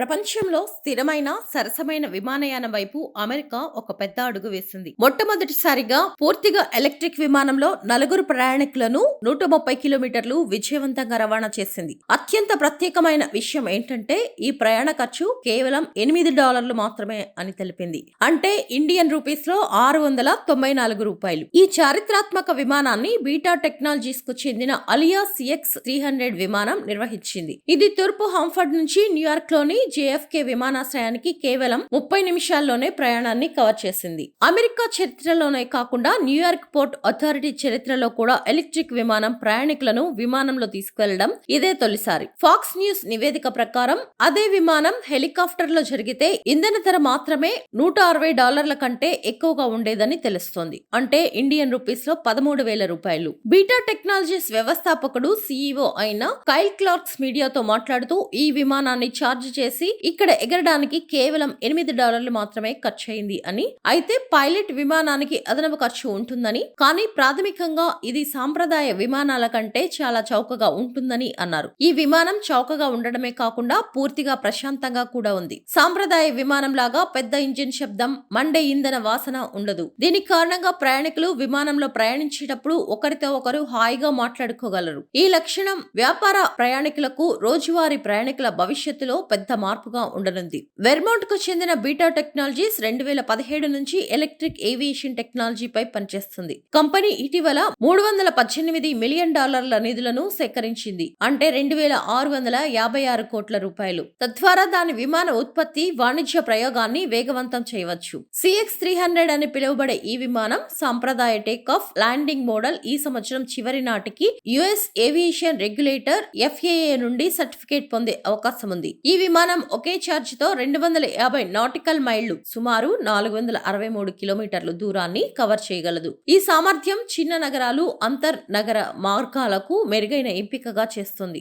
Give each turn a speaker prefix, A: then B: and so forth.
A: ప్రపంచంలో స్థిరమైన సరసమైన విమానయానం వైపు అమెరికా ఒక పెద్ద అడుగు వేసింది. మొట్టమొదటిసారిగా పూర్తిగా ఎలక్ట్రిక్ విమానంలో నలుగురు ప్రయాణికులను నూట ముప్పై కిలోమీటర్లు విజయవంతంగా రవాణా చేసింది. అత్యంత ప్రత్యేకమైన విషయం ఏంటంటే ఈ ప్రయాణ ఖర్చు కేవలం ఎనిమిది డాలర్లు మాత్రమే అని తెలిపింది. అంటే ఇండియన్ రూపీస్లో ఆరు వందల తొంభై నాలుగు రూపాయలు. ఈ చారిత్రాత్మక విమానాన్ని బీటా టెక్నాలజీస్కు చెందిన అలియా సిఎక్స్ త్రీ హండ్రెడ్ విమానం నిర్వహించింది. ఇది తూర్పు హాంఫర్డ్ నుంచి న్యూయార్క్లోని జేఎఫ్కే విమానాశ్రయానికి కేవలం ముప్పై నిమిషాల్లోనే ప్రయాణాన్ని కవర్ చేసింది. అమెరికా చరిత్రలోనే కాకుండా న్యూయార్క్ పోర్ట్ అథారిటీ చరిత్రలో కూడా ఎలక్ట్రిక్ విమానం ప్రయాణికులను విమానంలో తీసుకెళ్ళడం ఇదే తొలిసారి. ఫాక్స్ న్యూస్ నివేదిక ప్రకారం అదే విమానం హెలికాప్టర్లో జరిగితే ఇంధన ధర మాత్రమే నూట అరవై డాలర్ల కంటే ఎక్కువగా ఉండేదని తెలుస్తోంది. అంటే ఇండియన్ రూపీస్లో పదమూడు వేల రూపాయలు. బీటా టెక్నాలజీస్ వ్యవస్థాపకుడు సీఈఓ అయిన కైల్ క్లార్క్స్ మీడియాతో మాట్లాడుతూ ఈ విమానాన్ని ఛార్జ్ చేసి ఇక్కడ ఎగరడానికి కేవలం ఎనిమిది డాలర్లు మాత్రమే ఖర్చు అయింది అని. అయితే పైలట్ విమానానికి అదనపు ఖర్చు ఉంటుందని కానీ ప్రాథమికంగా ఇది సాంప్రదాయ విమానాల కంటే చాలా చౌకగా ఉంటుందని అన్నారు. ఈ విమానం చౌకగా ఉండడమే కాకుండా పూర్తిగా ప్రశాంతంగా కూడా ఉంది. సాంప్రదాయ విమానం లాగా పెద్ద ఇంజిన్ శబ్దం మండే ఇంధన వాసన ఉండదు. దీని కారణంగా ప్రయాణికులు విమానంలో ప్రయాణించేటప్పుడు ఒకరితో ఒకరు హాయిగా మాట్లాడుకోగలరు. ఈ లక్షణం వ్యాపార ప్రయాణికులకు రోజువారీ ప్రయాణికుల భవిష్యత్తులో పెద్ద మార్పుగా ఉండనుంది. వెర్మౌంట్కు చెందిన బీటా టెక్నాలజీస్ రెండు వేల పదిహేడు నుంచి ఎలక్ట్రిక్ ఏవియేషన్ టెక్నాలజీపై పనిచేస్తుంది. కంపెనీ ఇటీవల మూడు వందల పద్దెనిమిది మిలియన్ డాలర్ల నిధులను సేకరించింది. అంటే రెండు వేల ఆరు వందల యాభై ఆరు కోట్ల రూపాయలు. తద్వారా దాని విమాన ఉత్పత్తి వాణిజ్య ప్రయోగాన్ని వేగవంతం చేయవచ్చు. సిఎక్స్ త్రీ హండ్రెడ్ అని పిలువబడే ఈ విమానం సాంప్రదాయ టేక్ ఆఫ్ ల్యాండింగ్ మోడల్ ఈ సంవత్సరం చివరి నాటికి యుఎస్ ఏవియేషన్ రెగ్యులేటర్ ఎఫ్ఏఏ నుండి సర్టిఫికేట్ పొందే అవకాశం ఉంది ఈ విమానం ఒకే ఛార్జ్తో రెండు వందల యాభై నాటికల్ మైళ్ళు సుమారు నాలుగు వందల అరవై మూడు కిలోమీటర్లు దూరాన్ని కవర్ చేయగలదు. ఈ సామర్థ్యం చిన్న నగరాలు అంతర్ నగర మార్గాలకు మెరుగైన ఎంపికగా చేస్తుంది.